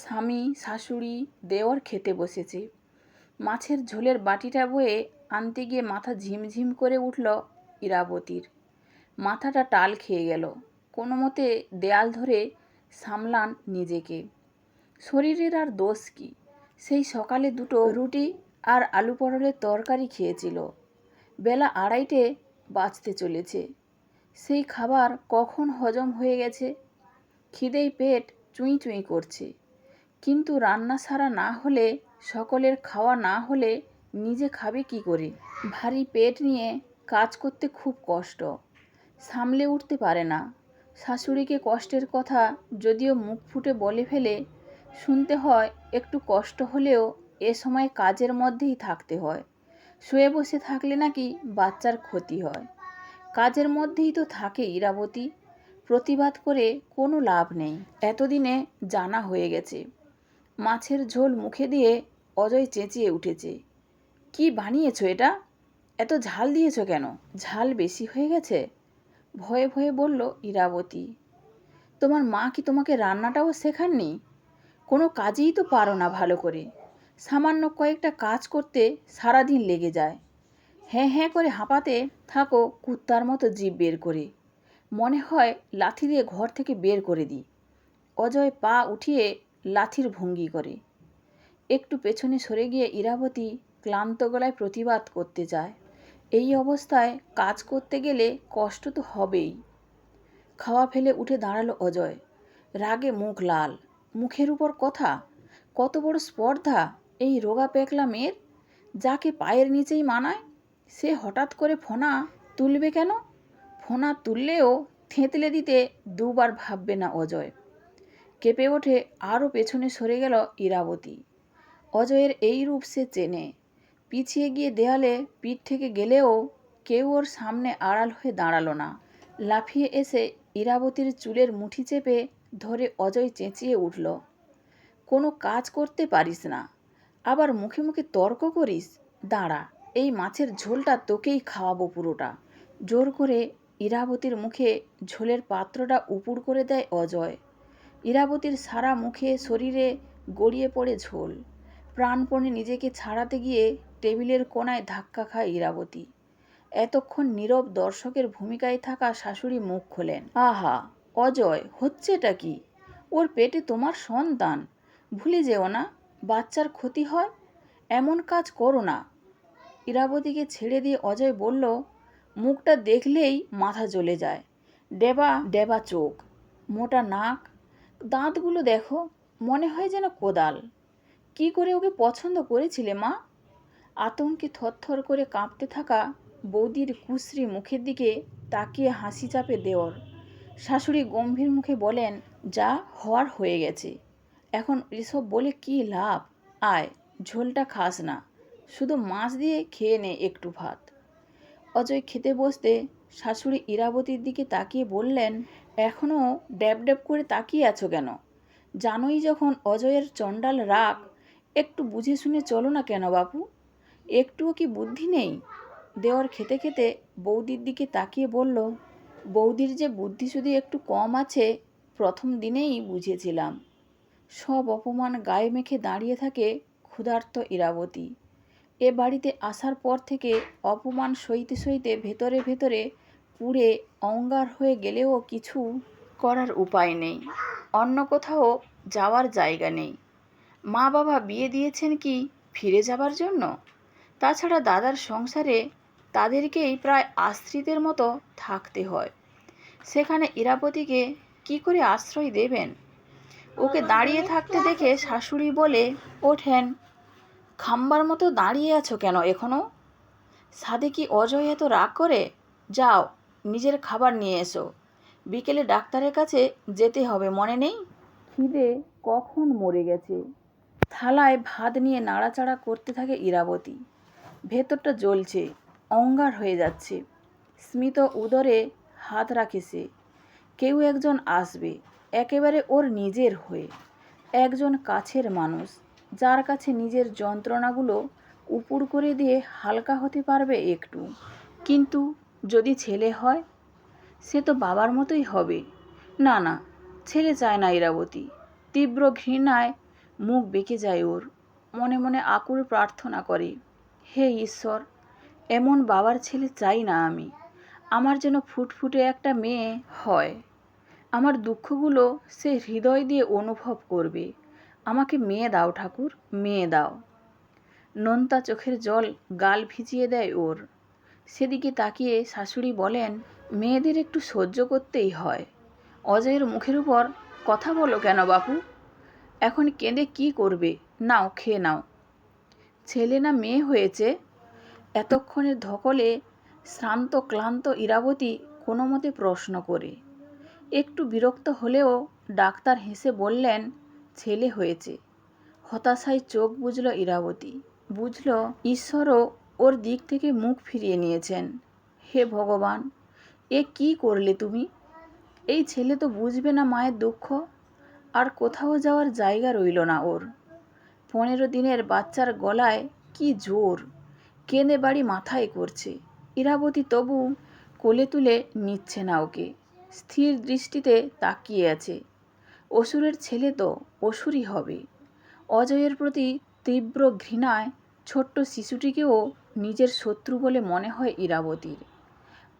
স্বামী, শাশুড়ি দেওর খেতে বসেছে। মাছের ঝোলের বাটিটা বয়ে আনতে গিয়ে মাথা ঝিমঝিম করে উঠল ইরাবতীর। মাথাটা টাল খেয়ে গেল। কোনো মতে দেয়াল ধরে সামলান নিজেকে। শরীরের আর দোষ কি? সেই সকালে দুটো রুটি আর আলু পটলের তরকারি খেয়েছিল। বেলা আড়াইটে বাঁচতে চলেছে। সেই খাবার কখন হজম হয়ে গেছে? খিদেই পেট চুঁই চুঁই করছে। কিন্তু রান্না সারা না হলে, সকলের খাওয়া না হলে নিজে খাবে কি করে? ভারী পেট নিয়ে কাজ করতে খুব কষ্ট। সামলে উঠতে পারে না। শাশুড়িকে কষ্টের কথা যদিও মুখ ফুটে বলে ফেলে, শুনতে হয় একটু কষ্ট হলেও এ সময় কাজের মধ্যেই থাকতে হয়। শুয়ে বসে থাকলে নাকি বাচ্চার ক্ষতি হয়। কাজের মধ্যেই তো থাকে ইরাবতী। প্রতিবাদ করে কোনো লাভ নেই। এতদিনে জানা হয়ে গেছে। মাছের ঝোল মুখে দিয়ে অজয় চেঁচিয়ে উঠেছে। কি বানিয়েছো এটা? এত ঝাল দিয়েছ কেন? ঝাল বেশি হয়ে গেছে? ভয়ে ভয়ে বলল ইরাবতী। তোমার মা কি তোমাকে রান্নাটাও শেখাননি? কোনো কাজেই তো পারো না ভালো করে। সামান্য কয়েকটা কাজ করতে সারাদিন লেগে যায়। হ্যাঁ হ্যাঁ করে হাঁপাতে থাকো কুত্তার মতো জিভ বের করে। মনে হয় লাথি দিয়ে ঘর থেকে বের করে দিই। অজয় পা উঠিয়ে লাথির ভঙ্গি করে। একটু পেছনে সরে গিয়ে ইরাবতী ক্লান্ত গলায় প্রতিবাদ করতে চায় এই অবস্থায় কাজ করতে গেলে কষ্ট তো হবেই। খাওয়া ফেলে উঠে দাঁড়াল অজয়। রাগে মুখ লাল। মুখের উপর কথা? কত বড় স্পর্ধা এই রোগা পেকলা মেয়ের? যাকে পায়ের নিচেই মানায়? সে হঠাৎ করে ফোনা তুলবে কেন? ফোনা তুললেও থেঁতলে দিতে দুবার ভাববে না অজয়। কেঁপে ওঠে, আরও পেছনে সরে গেল ইরাবতী। অজয়ের এই রূপ সে চেনে। পিছিয়ে গিয়ে দেয়ালে পিঠ থেকে গেলেও কেউ ওর সামনে আড়াল হয়ে দাঁড়াল না। লাফিয়ে এসে ইরাবতীর চুলের মুঠি চেপে ধরে অজয় চেঁচিয়ে উঠল, কোনো কাজ করতে পারিস না। আবার মুখে মুখে তর্ক করিস? দাঁড়া, এই মাছের ঝোলটা তোকেই খাওয়াবো পুরোটা। জোর করে ইরাবতীর মুখে ঝোলের পাত্রটা উপুড় করে দেয় অজয়। ইরাবতীর সারা মুখে শরীরে গড়িয়ে পড়ে ঝোল। প্রাণপণে নিজেকে ছাড়াতে গিয়ে টেবিলের কোনায় ধাক্কা খায় ইরাবতী। এতক্ষণ নীরব দর্শকের ভূমিকায় থাকা শাশুড়ি মুখ খোলেন। আহা, অজয়, হচ্ছেটা কি? ওর পেটে তোমার সন্তান। ভুলে যেও না, বাচ্চার ক্ষতি হয়, এমন কাজ করো না। ইরাবতীকে ছেড়ে দিয়ে অজয় বলল, মুখটা দেখলেই মাথা জ্বলে যায়। ডেবা ডেবা চোখ। মোটা নাক দাঁতগুলো দেখো, মনে হয় যেন কোদাল। কি করে ওকে পছন্দ করেছিলে, মা? আতঙ্কে থরথর করে কাঁপতে থাকা বৌদির কুশ্রী মুখের দিকে তাকিয়ে হাসি চাপে দেওর শাশুড়ি গম্ভীর মুখে বলেন, যা হওয়ার হয়ে গেছে। এখন এসব বলে কি লাভ? আয়, ঝোলটা খাস না। শুধু মাছ দিয়ে খেয়ে নে একটু ভাত। অজয় খেতে বসতে শাশুড়ি ইরাবতীর দিকে তাকিয়ে বললেন এখনও ড্যাব ড্যাব করে তাকিয়ে আছো কেন? জানোই যখন অজয়ের চণ্ডাল রাগ, একটু বুঝে শুনে চলো না কেন বাপু? একটুও কি বুদ্ধি নেই? দেওয়ার খেতে খেতে বৌদির দিকে তাকিয়ে বলল, বৌদির যে বুদ্ধি শুধু একটু কম আছে, প্রথম দিনেই বুঝেছিলাম। সব অপমান গায়ে মেখে দাঁড়িয়ে থাকে ক্ষুধার্ত ইরাবতী। এ বাড়িতে আসার পর থেকে অপমান সইতে সইতে ভেতরে ভেতরে পুড়ে অঙ্গার হয়ে গেলেও কিছু করার উপায় নেই। অন্য কোথাও যাওয়ার জায়গা নেই। মা বাবা বিয়ে দিয়েছেন কি ফিরে যাবার জন্য? তাছাড়া দাদার সংসারে তাদেরকেই প্রায় আশ্রিতের মতো থাকতে হয়। সেখানে ইরাবতীকে কি করে আশ্রয় দেবেন? ওকে দাঁড়িয়ে থাকতে দেখে শাশুড়ি বলে ওঠেন, খাম্বার মতো দাঁড়িয়ে আছো কেন এখনও সাদে কি অজয় এত রাগ করে? যাও নিজের খাবার নিয়ে এসো। বিকেলে ডাক্তারের কাছে যেতে হবে মনে নেই? খিদে কখন মরে গেছে? থালায় ভাত নিয়ে নাড়াচাড়া করতে থাকে ইরাবতী। ভেতরটা জ্বলছে অঙ্গার হয়ে যাচ্ছে। স্মিত উদরে হাত রাখে সে। কেউ একজন আসবে একেবারে ওর নিজের হয়ে। একজন কাছের মানুষ যার কাছে নিজের যন্ত্রণাগুলো উপুড় করে দিয়ে হালকা হতে পারবে একটু। কিন্তু যদি ছেলে হয়, সে তো বাবার মতোই হবে। না না, ছেলে চায় না ইরাবতী। তীব্র ঘৃণায় মুখ বেঁকে যায় ওর। মনে মনে আকুল প্রার্থনা করে, হে ঈশ্বর, এমন বাবার ছেলে চাই না আমি। আমার যেন ফুটফুটে একটা মেয়ে হয়। আমার দুঃখগুলো সে হৃদয় দিয়ে অনুভব করবে। আমাকে মেয়ে দাও ঠাকুর, মেয়ে দাও। নোনতা চোখের জল গাল ভিজিয়ে দেয় ওর। সেদিকে তাকিয়ে শাশুড়ি বলেন, মেয়েদের একটু সহ্য করতেই হয়। অজয়ের মুখের উপর কথা বলো কেন বাপু? এখন কেঁদে কি করবে? নাও, খেয়ে নাও। ছেলে না মেয়ে হয়েছে? এতক্ষণের ধকলে শ্রান্ত, ক্লান্ত ইরাবতী কোনো মতে প্রশ্ন করে। একটু বিরক্ত হলেও ডাক্তার হেসে বললেন, ছেলে হয়েছে। হতাশায় চোখ বুঝল ইরাবতী। বুঝল, ঈশ্বরও ওর দিক থেকে মুখ ফিরিয়ে নিয়েছেন। হে ভগবান, এ কি করলে তুমি? এই ছেলে তো বুঝবে না মায়ের দুঃখ। আর কোথাও যাওয়ার জায়গা রইল না ওর। পনেরো দিনের বাচ্চার গলায় কি জোর। কেঁদে বাড়ি মাথায় করছে। ইরাবতী তবু কোলে তুলে নিচ্ছে না ওকে। স্থির দৃষ্টিতে তাকিয়ে আছে। অসুরের ছেলে তো অসুরই হবে। অজয়ের প্রতি তীব্র ঘৃণায় ছোট্ট শিশুটিকেও নিজের শত্রু বলে মনে হয় ইরাবতীর।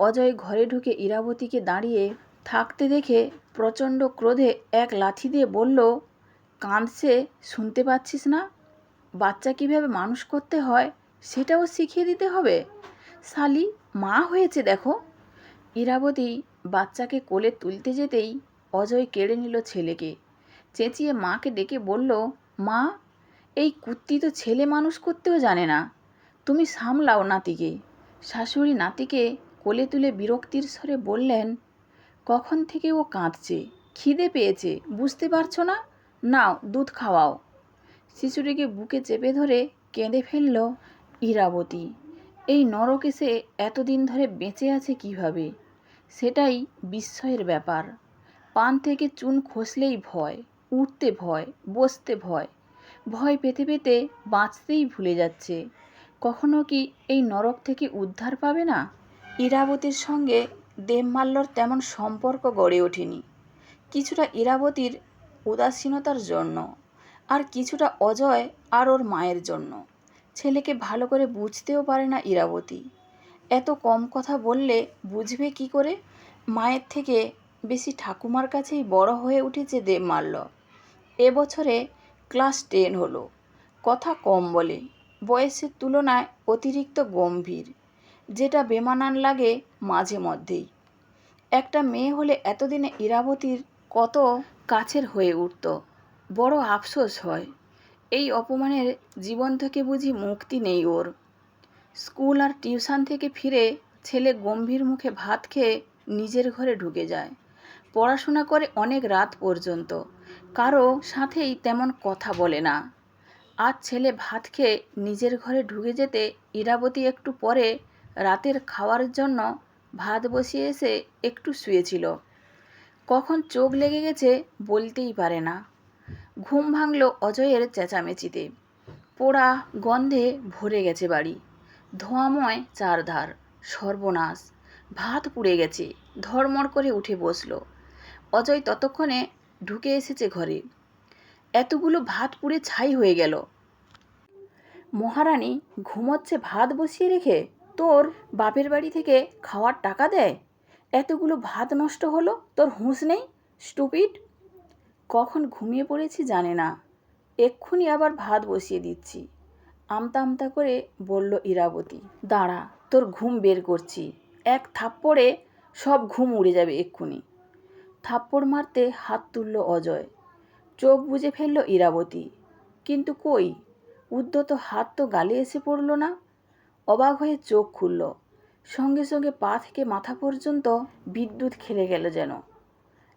অজয় ঘরে ঢুকে ইরাবতীকে দাঁড়িয়ে থাকতে দেখে প্রচণ্ড ক্রোধে এক লাথি দিয়ে বলল, কাঁদছে, শুনতে পাচ্ছিস না? বাচ্চা কীভাবে মানুষ করতে হয় সেটাও শিখিয়ে দিতে হবে? শালি, মা হয়েছে দেখো। ইরাবতী বাচ্চাকে কোলে তুলতে যেতেই অজয় কেড়ে নিল ছেলেকে। চেঁচিয়ে মাকে ডেকে বলল, মা, এই কুত্তি তো ছেলে মানুষ করতেও জানে না। তুমি সামলাও নাতিকে। শাশুড়ি নাতিকে কোলে তুলে বিরক্তির স্বরে বললেন, কখন থেকে ও কাঁদছে? খিদে পেয়েছে, বুঝতে পারছ না? নাও, দুধ খাওয়াও। শিশুটিকে বুকে চেপে ধরে কেঁদে ফেলল ইরাবতী। এই নরকে সে এতদিন ধরে বেঁচে আছে কীভাবে? সেটাই বিস্ময়ের ব্যাপার। পান থেকে চুন খসলেই ভয় উঠতে ভয়, বসতে ভয়। ভয় পেতে পেতে বাঁচতেই ভুলে যাচ্ছে। কখনো কি এই নরক থেকে উদ্ধার পাবে না? ইরাবতীর সঙ্গে দেবমাল্যর তেমন সম্পর্ক গড়ে ওঠেনি। কিছুটা ইরাবতীর উদাসীনতার জন্য আর কিছুটা অজয় আর ওর মায়ের জন্য। ছেলেকে ভালো করে বুঝতেও পারে না ইরাবতী। এত কম কথা বললে বুঝবে কি করে? মায়ের থেকে বেশি ঠাকুমার কাছেই বড় হয়ে উঠেছে দেবমাল্য। এবছরে ক্লাস টেন হলো। কথা কম বলে বয়সের তুলনায় অতিরিক্ত গম্ভীর, যেটা বেমানান লাগে মাঝে মধ্যেই। একটা মেয়ে হলে এতদিনে ইরাবতীর কত কাছের হয়ে উঠত, বড় আফসোস হয়। এই অপমানের জীবন থেকে বুঝি মুক্তি নেই ওর। স্কুল আর টিউশন থেকে ফিরে ছেলে গম্ভীর মুখে ভাত খেয়ে নিজের ঘরে ঢুকে যায়। পড়াশোনা করে অনেক রাত পর্যন্ত, কারও সাথেই তেমন কথা বলে না। আজ ছেলে ভাত খেয়ে নিজের ঘরে ঢুকে যেতে ইরাবতী একটু পরে রাতের খাওয়ার জন্য ভাত বসিয়ে এসে একটু শুয়েছিল। কখন চোখ লেগে গেছে বলতেই পারে না। ঘুম ভাঙল অজয়ের চেঁচামেচিতে। পোড়া গন্ধে ভরে গেছে বাড়ি। ধোঁয়াময় চারধার, সর্বনাশ। ভাত পুড়ে গেছে ধর্মর করে উঠে বসল। অজয় ততক্ষণে ঢুকে এসেছে ঘরে। এতগুলো ভাত পুড়ে ছাই হয়ে গেল। মহারানী ঘুমোচ্ছে ভাত বসিয়ে রেখে তোর বাপের বাড়ি থেকে খাওয়ার টাকা দেয়? এতগুলো ভাত নষ্ট হলো, তোর হুঁশ নেই, স্টুপিড? কখন ঘুমিয়ে পড়েছি জানে না। এক্ষুনি আবার ভাত বসিয়ে দিচ্ছি। আমতা আমতা করে বলল ইরাবতী, দাঁড়া, তোর ঘুম বের করছি। এক থাপ্পড়ে সব ঘুম উড়ে যাবে এক্ষুনি। থাপ্পড় মারতে হাত তুলল অজয়। চোখ বুজে ফেলল ইরাবতী। কিন্তু কই? উদ্যত হাত তো গালে এসে পড়ল না। অবাক হয়ে চোখ খুলল। সঙ্গে সঙ্গে পা থেকে মাথা পর্যন্ত বিদ্যুৎ খেলে গেল যেন।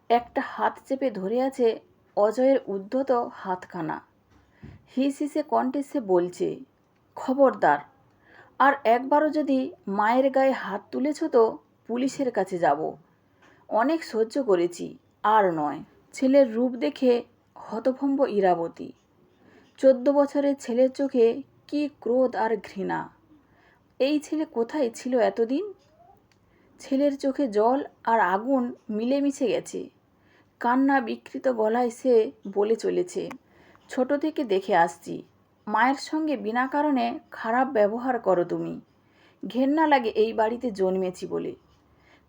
একটা হাত চেপে ধরে আছে অজয়ের উদ্ধত হাতখানা। হিস হিসে কণ্ঠে সে বলছে, খবরদার, আর একবারও যদি মায়ের গায়ে হাত তুলেছ তো পুলিশের কাছে যাব। অনেক সহ্য করেছি, আর নয়। ছেলের রূপ দেখে হতভম্ব ইরাবতী। চোদ্দ বছরের ছেলের চোখে কি ক্রোধ আর ঘৃণা। এই ছেলে কোথায় ছিল এতদিন? ছেলের চোখে জল আর আগুন মিলেমিশে গেছে। কান্না বিকৃত গলায় সে বলে চলেছে, ছোট থেকে দেখে আসছি। মায়ের সঙ্গে বিনা কারণে খারাপ ব্যবহার করো তুমি। ঘেন্না লাগে এই বাড়িতে জন্মেছি বলে।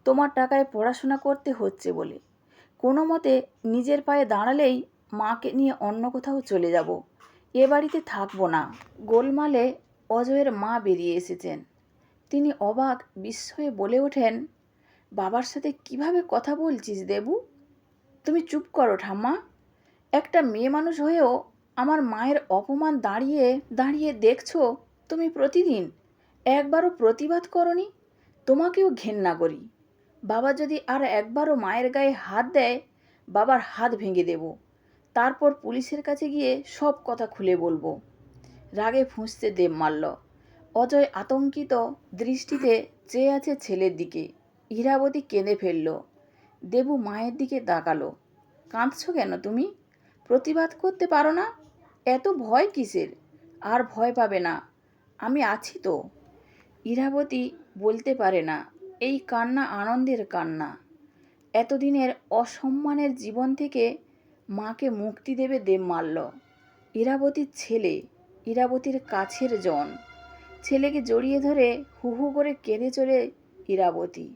তোমার টাকায় পড়াশোনা করতে হচ্ছে বলে। কোনো মতে নিজের পায়ে দাঁড়ালেই মাকে নিয়ে অন্য কোথাও চলে যাব। এ বাড়িতে থাকব না। গোলমালে অজয়ের মা বেরিয়ে এসেছেন। তিনি অবাক বিস্ময়ে বলে ওঠেন, বাবার সাথে কীভাবে কথা বলছিস দেবু? তুমি চুপ করো ঠাম্মা। একটা মেয়ে মানুষ হয়েও আমার মায়ের অপমান দাঁড়িয়ে দাঁড়িয়ে দেখছ তুমি প্রতিদিন। একবারও প্রতিবাদ করনি, তোমাকেও ঘেন্না করি। বাবা যদি আর একবারও মায়ের গায়ে হাত দেয়, বাবার হাত ভেঙে দেব। তারপর পুলিশের কাছে গিয়ে সব কথা খুলে বলব। রাগে ফুঁসতে দেব মারল। অজয় আতঙ্কিত দৃষ্টিতে চেয়ে আছে ছেলের দিকে। ইরাবতী কেঁদে ফেলল। দেবু মায়ের দিকে তাকালো। কাঁদছো কেন তুমি? প্রতিবাদ করতে পারো না? এত ভয় কিসের? আর ভয় পাবে না। আমি আছি তো। ইরাবতী বলতে পারে না, এই কান্না আনন্দের কান্না। এতদিনের অসম্মানের জীবন থেকে মাকে মুক্তি দেবে দেব মারল ইরাবতীর ছেলে, ইরাবতীর কাছের জন। ছেলেকে জড়িয়ে ধরে হু হু করে কেঁদে চলে ইরাবতী।